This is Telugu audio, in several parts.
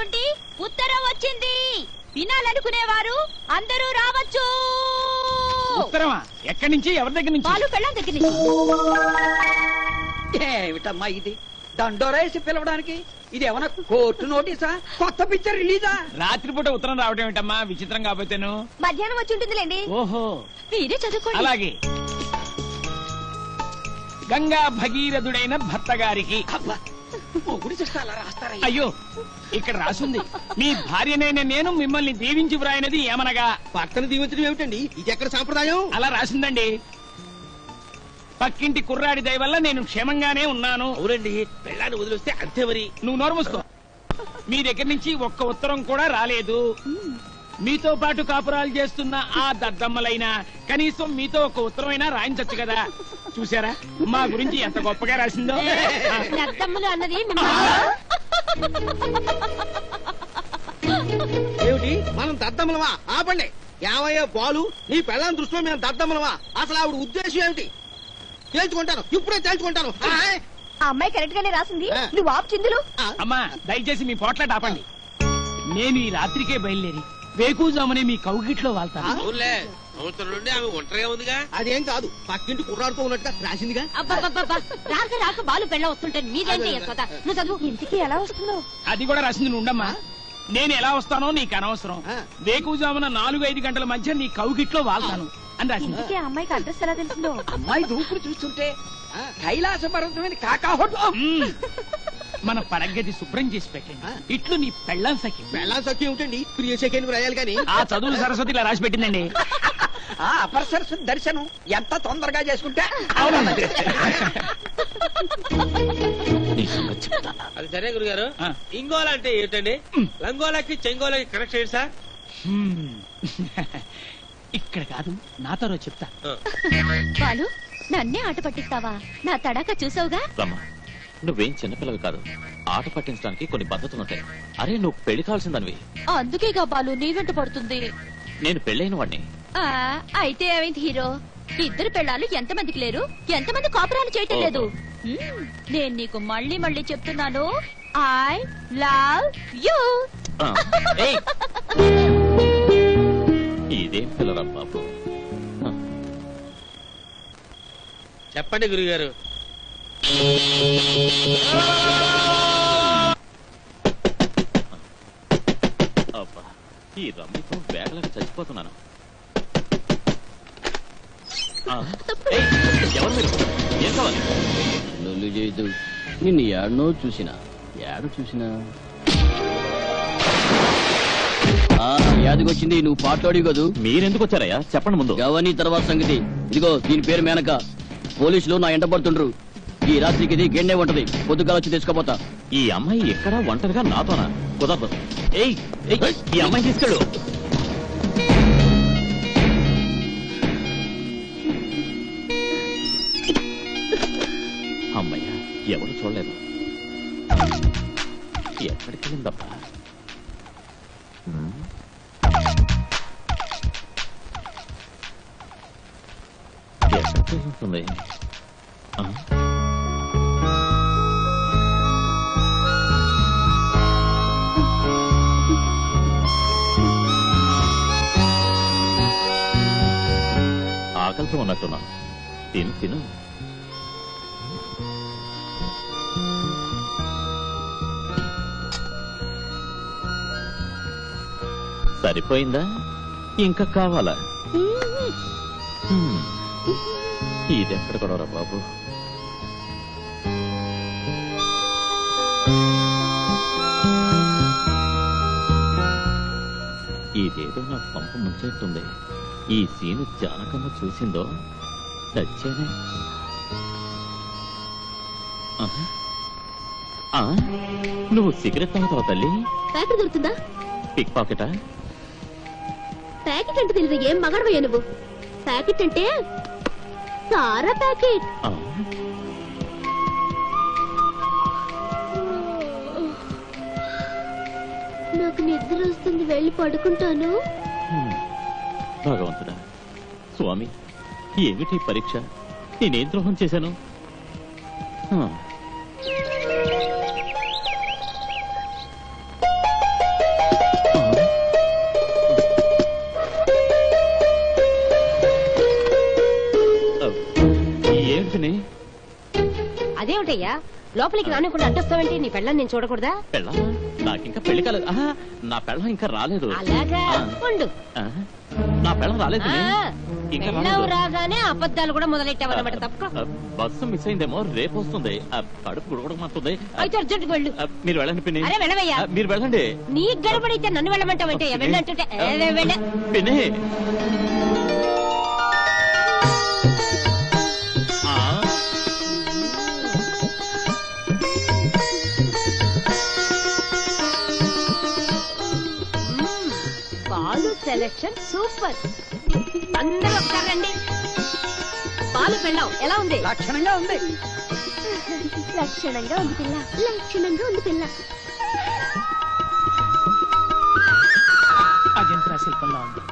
నుండి ఉత్తరం వచ్చింది. వినాలనుకునేవారు అందరూ రావచ్చు. ఉత్తరమా? ఎక్కడి నుంచి? ఎవరి దగ్గర నుంచి? బాలు పెళ్ళం దగ్గర నుంచి. ఏమిటమ్మా ఇది? దండోరేసి పిలవడానికి? ఇది ఏమన్నా కోర్టు నోటీసా? కొత్త పిక్చర్ రిలీజా? రాత్రిపూట ఉత్తరం రావటం ఏంటమ్మా విచిత్రం కాకపోతేను మధ్యాహ్నం వచ్చి ఉంటుందిలేండి. ఓహో. మీరే చదువుకోండి. అలాగే. గంగా భగీరథుడైన భర్త గారికి అబ్బా మొగుడు చూస్తే అలా రాస్తారా అయ్యో ఇక్కడ రాసుంది. మీ భార్యనైన నేను మిమ్మల్ని దీవించి వ్రాయినది ఏమనగా? భర్తను దీవించడం ఏమిటండి? ఇది ఎక్కడ సాంప్రదాయం? అలా రాసిందండి. పక్కింటి కుర్రాడి దయ వల్ల నేను క్షేమంగానే ఉన్నాను. అవునండి పెళ్ళాన్ని వదిలేస్తే అంతే మరి. నువ్వు నోరు మూసుకో. మీ దగ్గర నుంచి ఒక్క ఉత్తరం కూడా రాలేదు. మీతో పాటు కాపురాలు చేస్తున్న ఆ దద్దమ్మలైనా కనీసం మీతో ఒక ఉత్తరమైనా రాయించచ్చు కదా. చూసారా మా గురించి ఎంత గొప్పగా రాసిందో. ఆ, నద్దమ్ములు అన్నది ఏమిటి? మనం దద్దమ్మలమా? ఆపండి. ఏమయ్యా పాలు నీ పెళ్ళాన్ని దృష్టిలో మేము దద్దమ్మలమా? అసలు ఆవిడ ఉద్దేశం ఏమిటి? తేల్చుకుంటాను. ఇప్పుడే తేల్చుకుంటాను. ఆ, అమ్మాయి కరెక్ట్ గానే రాసింది. నువ్వు ఆపు చిందులు. అమ్మా దయచేసి మీ పోట్లాట ఆపండి. నేను ఈ రాత్రికే బయలుదేరి వేకూజామని మీ కౌగిట్లో వాళ్తాను అవునులే. సంవత్సరం నుండి ఆమె ఒంటరిగా ఉందిగా. అదేం కాదు పక్కింటి కుర్రాడుతూ ఉన్నట్టుగా రాసిందిగా. అబ్బబ్బబ్బబ్బా. రాక రాక బాలు పెళ్ళ వస్తుంటే మీరేంటి కదా? నువ్వు చదువు. ఇంటికి ఎలా వస్తున్నావు? అది కూడా రాసింది ఉండమ్మా నేను ఎలా వస్తానో నీకు అనవసరం. ఆ. వేకుజామున నాలుగు ఐదు గంటల మధ్య నీ కౌగిట్లో వాళ్తాను అని రాసింది. ఇంటికి ఆ అమ్మాయికి అడ్రస్ ఎలా తెలిసిందో అమ్మాయి దూకుడు చూస్తుంటే కైలాస పర్వతమైన కాకాహోటం మ్మ్. మన పడగది శుభ్రం చేసి పెట్టండి. ఇట్లు నీ పెళ్ళం సఖి. పెళ్ళాం సఖ్యం ఏమిటండి? ప్రియ సెకండ్ రాయాలి కానీ. ఆ చదువులు సరస్వతి ఇలా రాసి పెట్టిందండి. ఆ అపర సరస్వతి దర్శనం ఎంత తొందరగా చేసుకుంటే అవునన్నది అది సరే గురుగారు. ఇంగోలా అంటే ఏంటండి లంగోలాకి చెంగోలాకి కనెక్షన్ ఏంటి సార్. ఇక్కడ కాదు నాతో చెప్తా. బాలు నన్నే ఆట పట్టిస్తావా? నా తడాక చూసావుగా? నువ్వేం చిన్నపిల్లవి కాదు. ఆట పట్టించడానికి కొన్ని పద్ధతులు ఉంటాయి అరే నువ్వు పెళ్ళి కావాల్సిందనివి. అందుకేగా బాలు నీ వెంట పడుతుంది. నేను పెళ్ళైన వాడిని ఆ అయితే ఏమైంది హీరో? ఇద్దరు పెళ్ళాలు ఎంతమందికి లేరు? ఎంతమంది కాపురాలు చేయటం లేదు? మ్మ్. నేను నీకు మళ్ళీ మళ్ళీ చెప్తున్నాను. I love you. ఆ, ఏయ్! ఇదేం పిల్లరా బాబు? చెప్పండి గురుగారు. అబ్బా ఈ రమ్మితో వేగలాగా చచ్చిపోతున్నాను. ఎవరు మీరు? ఏం కావాలి? లొల్లు చేయదు నిన్ను ఏడనో చూసినా? ఏడ చూసినా? యాదకొచ్చింది నువ్వు పాటలాడి కదూ? మీరెందుకు వచ్చారయ్యా? చెప్పండి ముందు. గవని తర్వాత సంగతి. ఇదిగో దీని పేరు మేనక. పోలీసులు నా ఎంట పడుతుండ్రు. ఈ రాత్రికి ఇది గెండే ఉంటది. పొద్దుగా వచ్చి తీసుకుపోతా ఈ అమ్మాయి ఎక్కడ ఒంటరిగా నాతోనా? కుదరదు. ఏయ్ ఈ అమ్మాయి తీసుకెళ్ళు. అమ్మయ్య ఎవరు చూడలేదు. ఎక్కడికి వెళ్ళిందబ్బా. ఎక్కడికి వెళ్తుంది ఆకలితో ఉన్నట్టున్నాను తిను తిను సరిపోయిందా ఇంకా కావాలా హ్మ్. ఇదెక్కడ కూడా బాబు ఇదేదో నా పంప ముంచేస్తుంది ఈ సీను జానకమ్మ చూసిందో. ఆ, నువ్వు సిగరెట్ తాగుతావు తల్లి? ప్యాకెట్ దొరుకుతుందా? పిక్ పాకెటా? ప్యాకెట్ అంటే తెలియదు ఏం మగడవయ్యా నువ్వు? ప్యాకెట్ అంటే సారా ప్యాకెట్. నాకు నిద్ర వస్తుంది వెళ్ళి పడుకుంటాను. భగవంతుడా స్వామి ఏమిటి పరీక్ష? నేనేం ద్రోహం చేశాను? ఏంటిని అదేమిటయ్యా? లోపలికి రానికుండా అడ్డొస్తావంటే నీ పెళ్ళని నేను చూడకూడదా? పెళ్ళ నాకింకా పెళ్ళి కాలేదు. ఆహా, నా పెళ్ళం ఇంకా రాలేదు. అలాగా? నా పెళ్ళం రాలేదు ఇంకా రాలేదు. రాగానే అబద్ధాలు కూడా మొదలెట్టావన్నమాట ఆ, బస్సు మిస్ అయిందేమో రేపు వస్తుంది. ఆ, కడుపు గుడగడమంటుంది ఆ, అయితే అర్జెంట్ వెళ్ళు. ఆ, మీరు వెళ్ళండి పిన్ని. అరే వెళ్ళవయ్యా. ఆ, మీరు వెళ్ళండి. నీ గడబడితే నన్ను వెళ్ళమంటావంటే వెళ్ళంటుంటే. వెళ్ళ. పిన్ని. సెలెక్షన్ సూపర్ అందరూ ఒకసారి రండి పాలు పెళ్ళాం. ఎలా ఉంది? లక్షణంగా ఉంది. లక్షణంగా ఉంది పిల్ల. లక్షణంగా ఉంది పిల్ల. అజంత్రా శిల్పంలో ఉంది.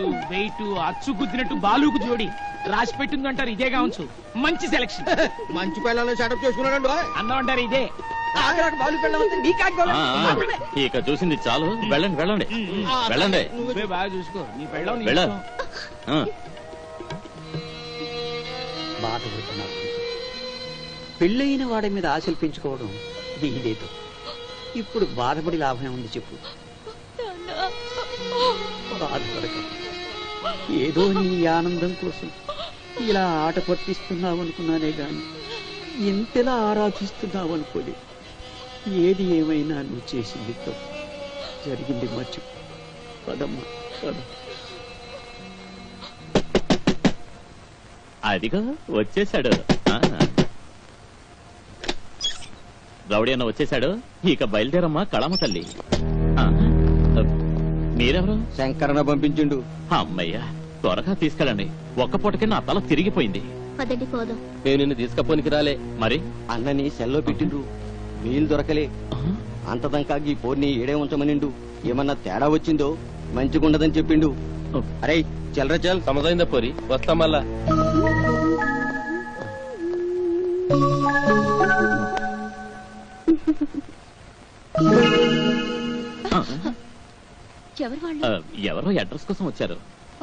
హైట్ వెయిట్ అచ్చు గుద్దినట్టు బాలుకు జోడి. రాసి పెట్టిందంటారు ఇదే కావచ్చు. మంచి సెలక్షన్ మంచి పిల్లల్ని సెటప్ చేసుకున్నాడు అన్నం అంటారు ఇదే. ఇక చూసింది చాలు. వెళ్ళండి వెళ్ళండి. వెళ్ళండి. నువ్వే బాగా చూసుకో. నీ పెళ్ళం నీ వెళ్ళ. ఇష్టం. ఆ, బాధపడుతున్నారు పెళ్ళయిన వాడి మీద ఆశలు పెంచుకోవడం నీదేదో ఇప్పుడు బాధపడి లాభం ఉంది చెప్పు. బాధపడక. ఏదో నీ ఆనందం కోసం ఇలా ఆట పట్టిస్తున్నావు అనుకున్నానే గాని ఇంతలా ఆరాధిస్తున్నావు అనుకోలే. ఏది ఏమైనా నువ్వు చేసింది తప్పు. జరిగింది మర్చి పదమ్మా పద. అదిగా వచ్చేశాడు. ఆ. రౌడీ అన్న వచ్చేశాడు. ఇక బయలుదేరమ్మా కళమ్మ తల్లి. మీరెవరు? శంకరన పంపించిండు. అమ్మయ్యా త్వరగా తీసుకెళ్ళండి. ఒక్క పూటకి నా తల తిరిగిపోయింది. పదండి పోదాం. నేను నిన్ను తీసుకపోనికి రాలే. మరి? అన్నని సెల్లో పెట్టిండ్రు. వీలు దొరకలే. అంతదంకా ఈ పోర్ని ఏడే ఉంచమనిండు. ఏమన్నా తేడా వచ్చిందో మంచిగుండదని చెప్పిండు. అరే చల్రా చల్. సమజైందా పోరి? వస్తాం మళ్ళా. ఎవరు వాళ్ళు? ఎవరో అడ్రస్ కోసం వచ్చారు.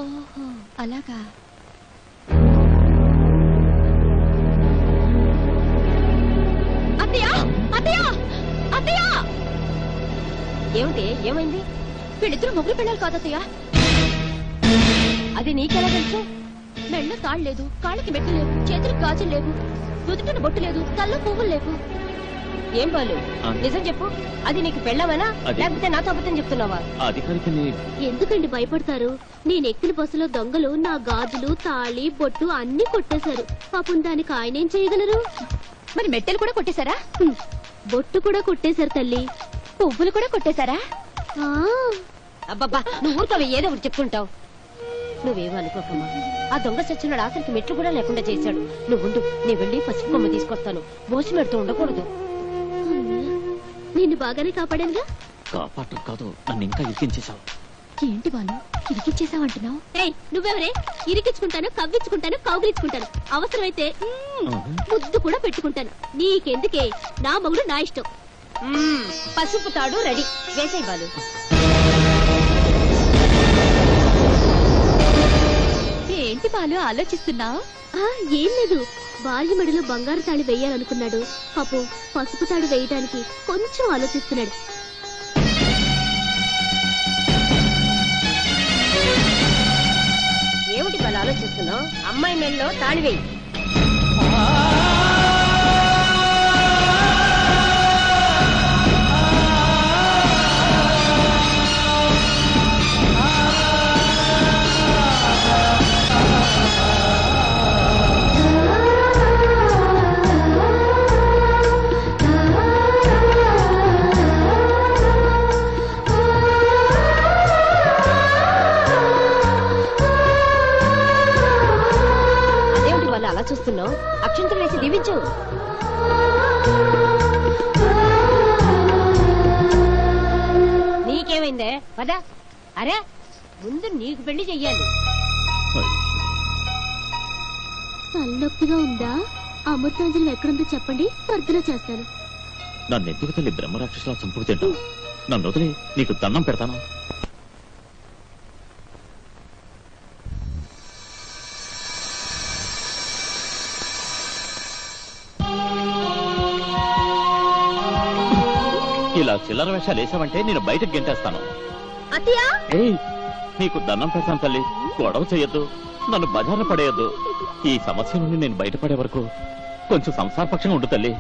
ఓహో అలాగా. అత్తయ్య అత్తయ్య అత్తయ్య! ఏమిటి ఏమైంది? వీళ్ళిద్దరు ముగ్గురు పిల్లలు కాదత్తయ్య అది నీకెలా తెలుసు? మెళ్ళ తాళ్ళు లేదు కాళ్ళకి మెట్టు లేవు చేతులకు గాజులు లేవు నుదుటిన బొట్టు లేదు తల్లో పువ్వులు లేవు. ఏం బాలు? ఆ. నిజం చెప్పు. అది నీకు పెళ్ళమనా? అది- లేకపోతే నాతో అబద్ధం చెప్తున్నావా? అధికారికి ఎందుకండి భయపడతారు? నేను ఎక్కిన బస్సులో దొంగలు నా గాజులు తాళి బొట్టు అన్ని కొట్టేశారు. పాపం దానికి ఆయన ఏం చేయగలరు? మరి మెట్టెలు కూడా కొట్టేశారా? బొట్టు కూడా కొట్టేశారు తల్లి. పువ్వులు కూడా కొట్టేశారా? అబ్బబ్బా నువ్వు ఊరుకోవి ఏదో ఒకటి చెప్పుకుంటావు. నువ్వేమో అనుకోకమ్మా. ఆ దొంగ సచ్చినాడు ఆఖరికి మెట్లు కూడా లేకుండా చేశాడు. నువ్వుండు నేను వెళ్ళి పసుపు కొమ్మ తీసుకొస్తాను. బోసి పెడుతూ ఉండకూడదు. నిన్ను బాగానే కాపాడానుగా? కాపాటం కాదు నన్ను ఇంకా ఇరికించేశావు. ఏంటి బాను ఇరికిచ్చేసావంటున్నావు ఏయ్ నువ్వెవరే? ఇరికించుకుంటాను కవ్వించుకుంటాను కౌగిలించుకుంటాను. అవసరమైతే ముద్దు కూడా పెట్టుకుంటాను. నీకెందుకే? నా మగుడు నా ఇష్టం. పసుపు తాడు రెడీ. వేసేయ్ బాలు. ఏంటి బాలు ఆలోచిస్తున్నావు? ఏం లేదు. భార్య మెడలో బంగారు తాళి వేయాలనుకున్నాడు. పాపం పసుపు తాడు వేయడానికి కొంచెం ఆలోచిస్తున్నాడు. ఏమిటి బాలు ఆలోచిస్తున్నావు? అమ్మాయి మెల్లో తాళి వేయి. పదా. అరే ముందు నీకు పెళ్ళి చెయ్యాలి. తలనొప్పిగా ఉందా? అమృతాంజలి ఎక్కడుందో చెప్పండి తర్జన చేస్తాను. నన్ను ఎందుకు తల్లి బ్రహ్మరాక్షసులా చంపుకు తింటావు? నన్ను వదిలి నీకు దండం పెడతాను? చిల్లర వేషాలు వేసావంటే నేను బయటకు గెంటేస్తాను. ఏయ్ నీకు దండం పెడతాను తల్లి. గొడవ చెయ్యొద్దు నన్ను బజార్న పడేయొద్దు. ఈ సమస్య నుండి నేను బయటపడే వరకు కొంచెం సంసారపక్షంగా ఉండు తల్లి.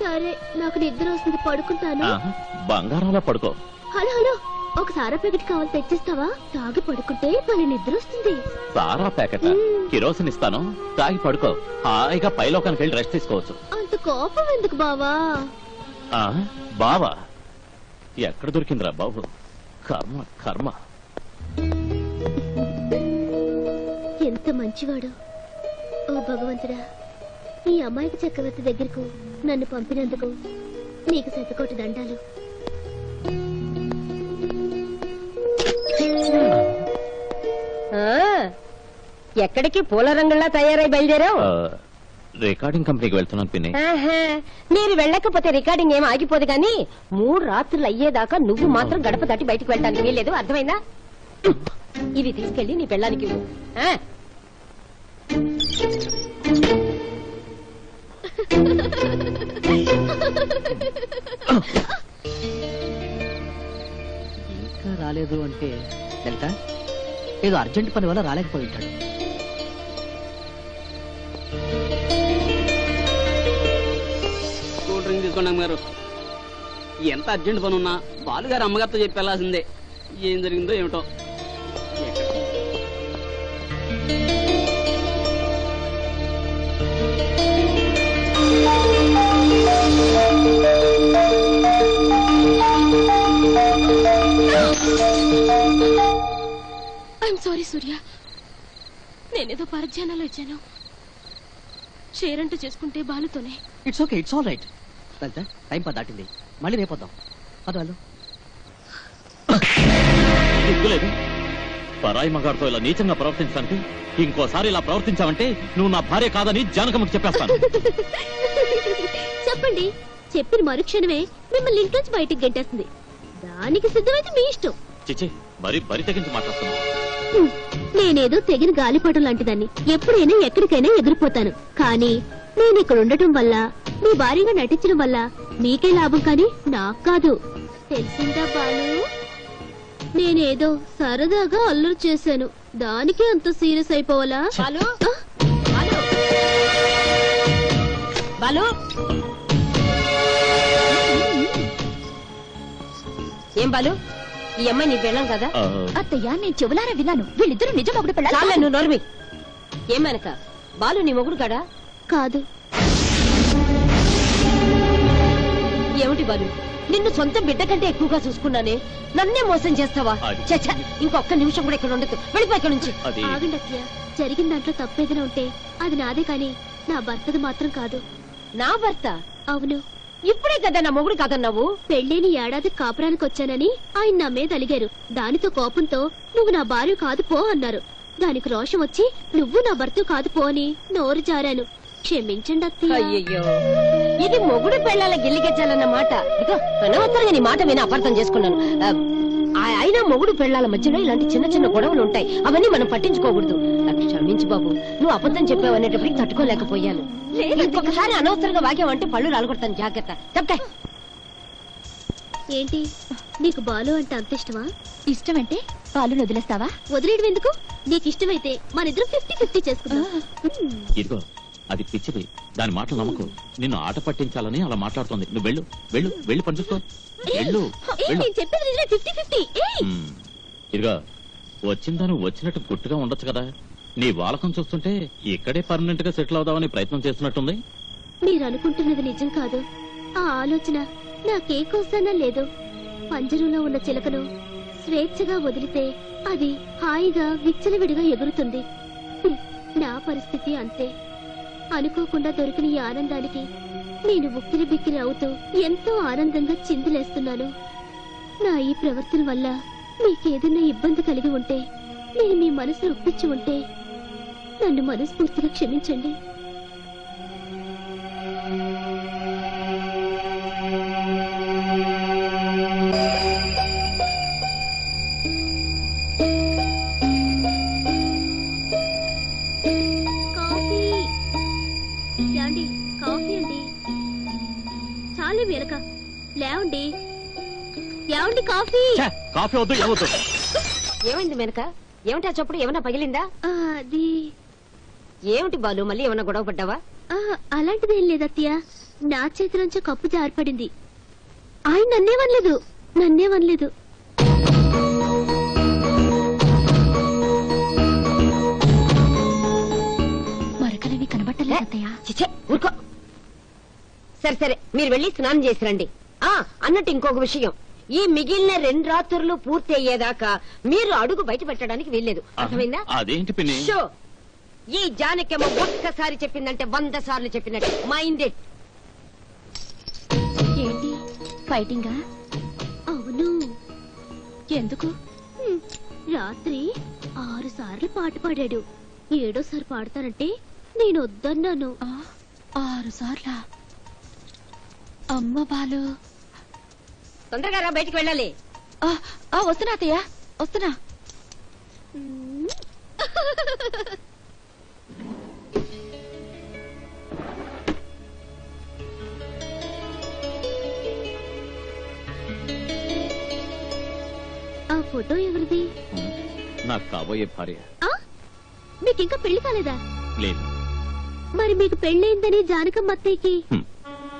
సరే నాకు నిద్ర వస్తుంది పడుకుంటాను. ఆ, బంగారంలా పడుకో. Hello hello. ఒక సారా ప్యాకెట్ కావాలి తెచ్చిస్తావా? తాగి పడుకుంటే మళ్ళీ నిద్ర వస్తుంది. సారా ప్యాకెట్? కిరోసిన్ ఇస్తాను. తాగి పడుకో. హాయిగా పైలోకానికి వెళ్ళి రెస్ట్ తీసుకోవచ్చు. అంత కోపం ఎందుకు బావా? ఆ బావా? ఎక్కడ దొరికిందిరా బాబు? కర్మ కర్మ. ఎంత మంచివాడు. ఓ భగవంతుడా ఈ అమాయక చక్రవర్తి దగ్గరకు నన్ను పంపినందుకు నీకు శతకోటి దండాలు. ఆ, ఎక్కడికి పూల రంగులా తయారై బయలుదేరావు? ఆ, రికార్డింగ్ కంపెనీకి వెళ్తున్నాను పిన్ని. ఆహా, మీరు వెళ్ళకపోతే రికార్డింగ్ ఏం ఆగిపోదు కానీ మూడు రాత్రులు అయ్యేదాకా నువ్వు మాత్రం గడప దాటి బయటికి వెళ్ళడానికి వీల్లేదు అర్థమైందా? ఇవి తీసుకెళ్ళి నీ పెళ్ళానికి ఇవ్వు. ఆ? ఇంకా రాలేదు అంటే లలిత ఏదో అర్జెంట్ పని వల్ల రాలేకపోయి ఉంటాడు. తీసుకోండి అమ్మగారు ఎంత అర్జెంట్ పని ఉన్నా బాలుగారు అమ్మగారితో చెప్పి వెళ్ళాల్సిందే. ఏం జరిగిందో ఏమిటో. I'm sorry Surya. నేనేదో పరధ్యానాలు ఇచ్చాను. షేర్ అంటూ చేసుకుంటే బాలుతోనే. It's okay it's all right Lalitha time పది దాటింది. మళ్ళీ రేపొద్దాం పద వెళ్దాం సిగ్గులేదు. పరాయి మగాడితో ఇలా నీచంగా ప్రవర్తించడానికి ఇంకోసారి ఇలా ప్రవర్తించావంటే నువ్వు నా భార్య కాదని జానకమ్మకి చెప్పేస్తాను. చెప్పండి. చెప్పిన మరుక్షణమే మిమ్మల్ని ఇంట్లోంచి బయటికి గెంటేస్తుంది. దానికి సిద్ధమైతే మీ ఇష్టం. చిచి మరి బరి తెగించి మాట్లాడుతున్నావు. హ్మ్. నేనేదో తెగిన గాలిపటం లాంటిదాన్ని. ఎప్పుడైనా ఎక్కడికైనా ఎగిరిపోతాను. కానీ నేను ఇక్కడ ఉండటం వల్ల మీ భార్యగా నటించడం వల్ల మీకే లాభం కానీ నాకు కాదు తెలిసిందా బాలు? నేనేదో సరదాగా అల్లరి చేశాను. దానికే అంత సీరియస్ అయిపోవాలా? బాలు? ఆ? బాలు? బాలు? ఏం బాలు? ఈ అమ్మాయి నీ పెళ్ళం కదా? అత్తయ్య నేను చెవులారా విన్నాను. వీళ్ళిద్దరు నిజం ఒకటి చాలే నువ్వు నోర్మి ఏం వెనక? బాలు నీ మొగుడు కాడా? కాదు. ఏమిటి బాలు? నిన్ను సొంత బిడ్డ కంటే ఎక్కువగా చూసుకున్నానే. నన్నే మోసం చేస్తావా? అది- చచ్చ ఇంకొక్క నిమిషం కూడా ఇక్కడ ఉండదు వెళ్ళిపో ఇక్కడ నుంచి. అది. ఆగండి అత్తయ్య. జరిగిన దాంట్లో తప్పేదైనా ఉంటే అది నాదే కానీ నా భర్తది మాత్రం కాదు. నా భర్త? అవును. ఇప్పుడే కదా నా మొగుడు కాదన్నావు? పెళ్ళైన ఏడాది కాపురానికి వచ్చానని ఆయన నా మీద అలిగారు. దానితో కోపంతో నువ్వు నా భార్య కాదు పో అన్నారు. దానికి రోషం వచ్చి నువ్వు నా భర్త కాదు పో అని నోరు జారాను. క్షమించండి అత్తయ్య. అయ్యయ్యో. ఇది మొగుడు పెళ్ళాల గిల్లిగెచ్చాలన్న మాట. ఇదిగో అనవసరంగా నీ మాట విని అపార్థం చేసుకున్నాను. అయినా మొగుడు పెళ్ళాల మధ్యలో ఇలాంటి చిన్న చిన్న గొడవలు ఉంటాయి. అవన్నీ మనం పట్టించుకోకూడదు. క్షమించు బాబు. నువ్వు అబద్ధం చెప్పావు అనేటప్పటికి తట్టుకోలేకపోయాను. ఇంకొకసారి అనవసరంగా వాక్యం పళ్ళు రాలగొడతాను. జాగ్రత్త. తప్పే ఏంటి? నీకు బాలు అంటే అంత ఇష్టమా? ఇష్టమంటే పాలు వదిలేస్తావా? వదిలేయడం ఎందుకు నీకు ఇష్టమైతే మన ఇద్దరు ఫిఫ్టీ ఫిఫ్టీ చేసుకుందాం. ఇదిగో అది పిచ్చిది. దాని మాటలు నమ్మకు. నిన్ను ఆట పట్టించాలని అలా మాట్లాడుతుంది. నువ్వు వెళ్ళు. వెళ్ళు. వెళ్ళి పని చూసుకో వెళ్ళు. వెళ్ళు. నేను చెప్పేది నిజమే ఫిఫ్టీ ఫిఫ్టీ ఉమ్. ఇదిగో వచ్చిందని వచ్చినట్టు గుట్టుగా ఉండొచ్చు కదా. నీ వాలకం చూస్తుంటే ఇక్కడే పర్మనెంట్గా సెటిల్ అవుదామని ప్రయత్నం చేస్తున్నట్టుంది. మీరు అనుకుంటున్నది నిజం కాదు. ఆ ఆలోచన నాకే కోసానా లేదు. పంజరంలో ఉన్న చిలకను స్వేచ్ఛగా వదిలితే అది హాయిగా విచ్చలవిడిగా ఎగురుతుంది. హ్మ్, నా పరిస్థితి అంతే. అనుకోకుండా దొరికిన ఈ ఆనందానికి నేను ఉక్కిరి బిక్కిరి అవుతూ ఎంతో ఆనందంగా చిందులేస్తున్నాను. నా ఈ ప్రవర్తన వల్ల మీకేదైనా ఇబ్బంది కలిగి ఉంటే నేను మీ మనసు ఒప్పించి ఉంటే నన్ను మనస్ఫూర్తిగా క్షమించండి. లేవండి. ఏమండి కాఫీ? ఛే, కాఫీ వద్దు ఏమొద్దు. ఏమైంది మెనక? ఏమిటా చప్పుడు? ఏమన్నా పగిలిందా? ఆ, అది ఏమిటి బాలు? మళ్ళీ ఏమన్నా గొడవ పడ్డావా? ఆ, అలాంటిదేం లేదు అత్తయ్య. నా చేతిలోంచి కప్పు జారిపడింది. ఆయన నన్నేమనలేదు నన్నేమనలేదు మరకలవి కనబట్టలేదు అత్తయ్య. చిచ్చే ఊరుకో. సరే సరే మీరు వెళ్ళి స్నానం చేసి రండి. ఆ అన్నట్టు ఇంకొక విషయం. ఈ మిగిలిన రెండు రాత్రులు పూర్తి అయ్యేదాకా మీరు అడుగు బయట పెట్టడానికి వీల్లేదు. అర్థమైందా? అదేంటి పిన్ని? షో ఈ జానకమ్మ ఒక్కసారి చెప్పిందంటే వంద సార్లు చెప్పినట్టు. మైండ్ ఇట్ ఏంటి? ఫైటింగా అవును. ఎందుకు? రాత్రి ఆరు సార్లు పాట పాడాడు. ఏడోసారి పాడతానంటే నేను వద్దన్నాను. ఆ, ఆరు సార్లా? అమ్మ బాలు తొందరగా రా బయటికి వెళ్ళాలి. వస్తున్నా అత్తయ్య వస్తున్నా. ఆ ఫోటో ఎవరిది? నాకు కాబోయే భార్య. మీకు ఇంకా పెళ్ళి కాలేదా? లేదు. మరి మీకు పెళ్ళైందని జానకమ్మ అత్తయ్యకి.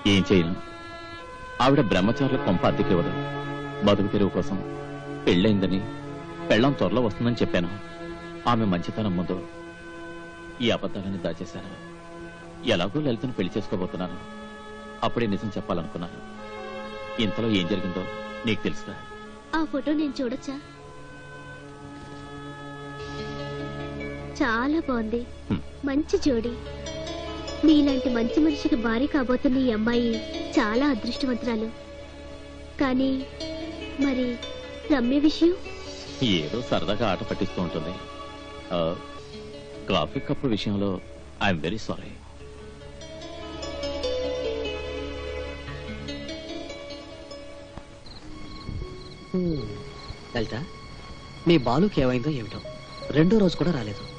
ఏం చేయను? ఆవిడ బ్రహ్మచారుల కొంప అద్దెకివ్వదు బతుకు తెరువు కోసం పెళ్ళైందని పెళ్ళం త్వరలో వస్తుందని చెప్పాను. ఆమె మంచితనం ముందు ఈ అబద్ధాలని దాచేశాను. ఎలాగో లలితను పెళ్ళి చేసుకోబోతున్నాను. అప్పుడే నిజం చెప్పాలనుకున్నాను. ఇంతలో ఏం జరిగిందో నీకు తెలుసుగా. ఆ ఫోటో నేను చూడొచ్చా? చాలా బాగుంది. మంచి జోడి. నీలాంటి మంచి మనిషికి భార్య కాబోతున్న ఈ అమ్మాయి చాలా అదృష్టవంతురాలు. కానీ మరి రమ్య విషయం? ఏదో సరదాగా ఆట పట్టిస్తూ ఉంటుంది. ఆ, కాఫీ కప్పు విషయంలో ఐఎమ్ వెరీ సారీ లలిత మీ బాలుకి ఏమైందో ఏమిటో? రెండో రోజు కూడా రాలేదు.